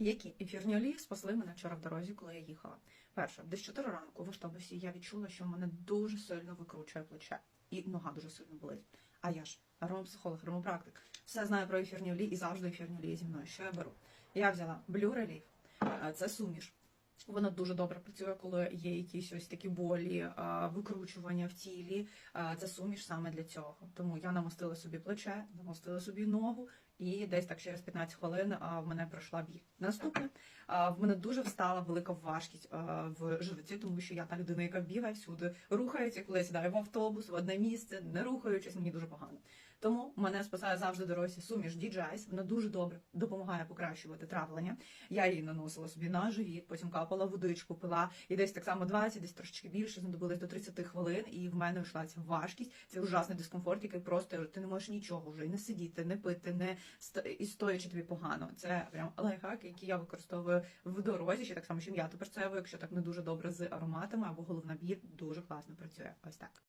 Які ефірні олії спасли мене вчора в дорозі, коли я їхала? Перше, десь 4 ранку в автобусі я відчула, що мене дуже сильно викручує плече, і нога дуже сильно болить. А я ж аромапсихолог, ромопрактик, все знаю про ефірні олії і завжди ефірні олії зі мною. Що я беру? Я взяла Blue Relief, е, це суміш. Вона дуже добре працює, коли є якісь ось такі болі, викручування в тілі. Це суміш саме для цього. Тому я намостила собі плече, намостила собі ногу, і десь так через 15 хвилин в мене пройшла біль. Наступне в мене дуже встала велика важкість в животі, тому що я та людина, яка бігає всюди, рухається, коли я сідаю в автобус в одне місце, не рухаючись, мені дуже погано. Тому мене спасає завжди в дорозі суміш DJI. Вона дуже добре допомагає покращувати травлення. Я її наносила собі на живіт, потім капала водичку, пила, і десь так само 20, десь трошечки більше, знадобилось до 30 хвилин, і в мене йшла ця важкість, це ужасний дискомфорт, який просто ти не можеш нічого вже і не сидіти, не пити, не і стоячи тобі погано. Це прям лайфхак, який я використовую в дорозі, ще так само, що м'яту перцеву, якщо так не дуже добре з ароматами або головна біль, дуже класно працює. Ось так.